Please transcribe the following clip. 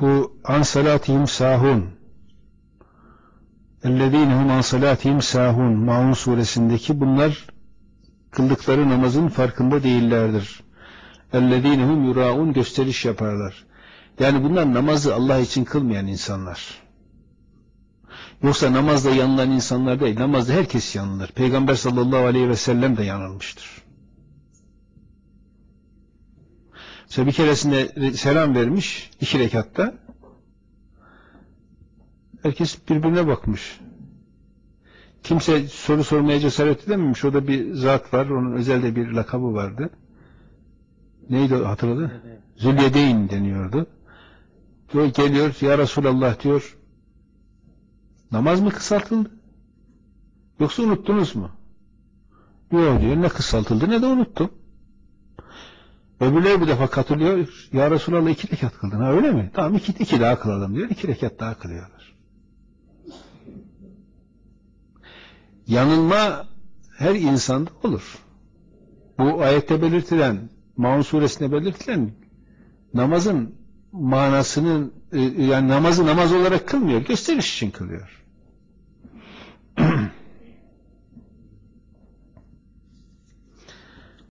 bu an salatihim sahun اَلَّذ۪ينَهُمْ an salatihim sahun Maun suresindeki bunlar kıldıkları namazın farkında değillerdir. اَلَّذ۪ينَهُمْ yuraun gösteriş yaparlar. Yani bunlar namazı Allah için kılmayan insanlar. Yoksa namazda yanılan insanlar değil. Namazda herkes yanılır. Peygamber sallallahu aleyhi ve sellem de yanılmıştır. Mesela bir keresinde selam vermiş iki rekatta. Herkes birbirine bakmış. Kimse soru sormaya cesaret edememiş. O da bir zat var. Onun özelde bir lakabı vardı. Neydi hatırladı? Zülyedeyn deniyordu. Diyor, geliyor ya Resulallah diyor namaz mı kısaltıldı? Yoksa unuttunuz mu? Yok diyor ne kısaltıldı ne de unuttum. Öbürleri bu defa katılıyor. Ya Resulallah iki rekat kıldın. Ha öyle mi? Tamam iki, iki daha kılalım diyor. İki rekat daha kılıyorlar. Yanılma her insanda olur. Bu ayette belirtilen, Maun suresinde belirtilen namazın manasının e, yani namazı namaz olarak kılmıyor. Gösteriş için kılıyor.